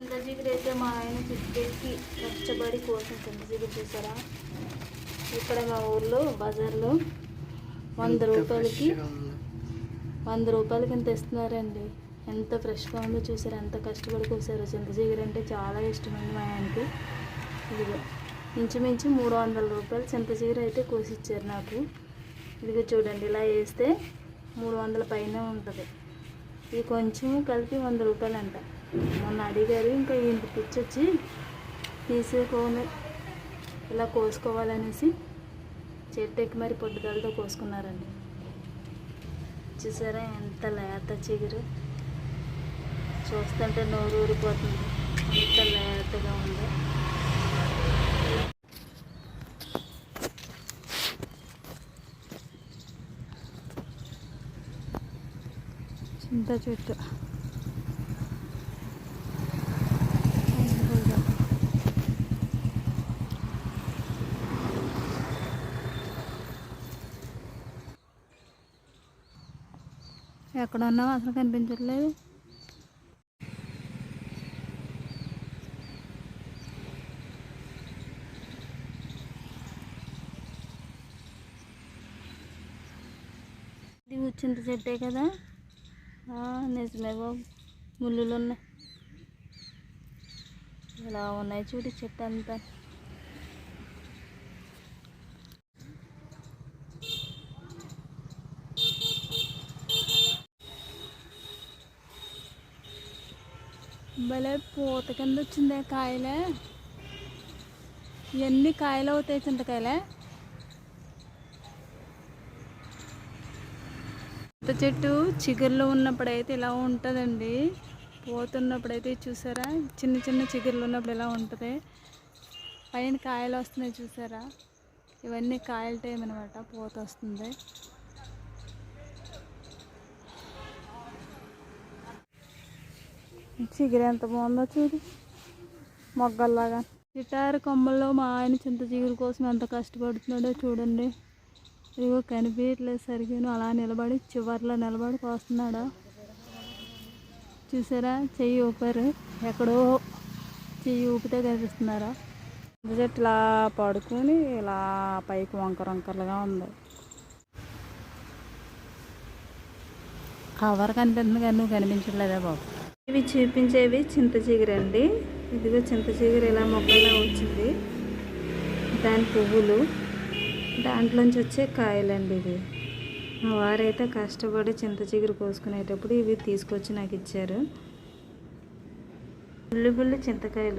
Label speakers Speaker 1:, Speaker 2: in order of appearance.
Speaker 1: చింత చిగురు అయితే మా ఆయన చిట్టుకి కష్టపడి కోసం చింత చిగురు చూసారా? ఇక్కడ మా ఊర్లో బజార్లో వంద రూపాయలకి వంద రూపాయలకి ఇంత ఇస్తున్నారండి? ఎంత ఫ్రెష్గా ఉందో చూసారు? ఎంత కష్టపడి కోసారు? చింత చిగురు అంటే చాలా ఇష్టమండి మా ఆయనకి. ఇదిగో ఇంచుమించు మూడు వందల రూపాయలు చింత చిగురు అయితే కోసిచ్చారు నాకు. ఇదిగో చూడండి ఇలా వేస్తే మూడు వందల పైన ఉంటుంది. ఇది కొంచెం కలిపి వంద రూపాయలు అంట మొన్న అడిగారు ఇంకా ఇంటికి పిచ్చొచ్చి తీసుకోని ఇలా కోసుకోవాలనేసి చెట్టు ఎక్కి మరి పొట్టుదలతో కోసుకున్నారండి. చూసారా ఎంత లేత చిగురు. చూస్తుంటే నోరు ఊరిపోతుంది ఎంత లేతగా ఉందో ఇంత చెట్టు. ఎక్కడ ఉన్నావు అసలు కనిపించట్లేదు. ఇది చింత చెట్టే కదా. నిజమే బాబు ముళ్ళులు ఉన్నాయి. ఇలా ఉన్నాయి చూడు చెట్టు అంతా. భలే పూత కింద వచ్చిందే కాయలే. ఇవన్నీ కాయలు అవుతాయి చింతకాయలే? కొత్త చెట్టు చిగుర్లో ఉన్నప్పుడైతే ఇలా ఉంటుందండి. పోతున్నప్పుడైతే చూసారా? చిన్న చిన్న చిగుర్లు ఉన్నప్పుడు ఇలా ఉంటుంది? పైన కాయలు వస్తున్నాయి చూసారా? ఇవన్నీ కాయల టైం అనమాట పూత వస్తుంది. చిగురు ఎంత బాగుందో చూడు. మొగ్గల్లాగా. చిటారు కొమ్మల్లో మా ఆయన చింత చిగురు కోసం ఎంత కష్టపడుతున్నాడో చూడండి. ఇదిగో కనిపించట్లేదు సరిగ్గా. అలా నిలబడి చివర్లో నిలబడి కోస్తున్నాడు చూసారా? చెయ్యి ఊపారు. ఎక్కడో చెయ్యి ఊపితే కనిపిస్తున్నారా? చెట్టు ఇలా పడుకొని ఇలా పైకి వంకర వంకరలుగా ఉంది. కవర్ కనిపిస్తుంది కానీ నువ్వు కనిపించట్లేదా బాబు? ఇవి చూపించేవి చింత చిగురండి ఇదిగో చింత చిగురు ఇలా మొక్కలా వచ్చింది దాని పువ్వులు. దాంట్లోంచి వచ్చే కాయలండి ఇవి. మా వారైతే కష్టపడి చింత చిగురు కోసుకునేటప్పుడు ఇవి తీసుకొచ్చి నాకు ఇచ్చారు బుల్లి బుల్లి చింతకాయలు.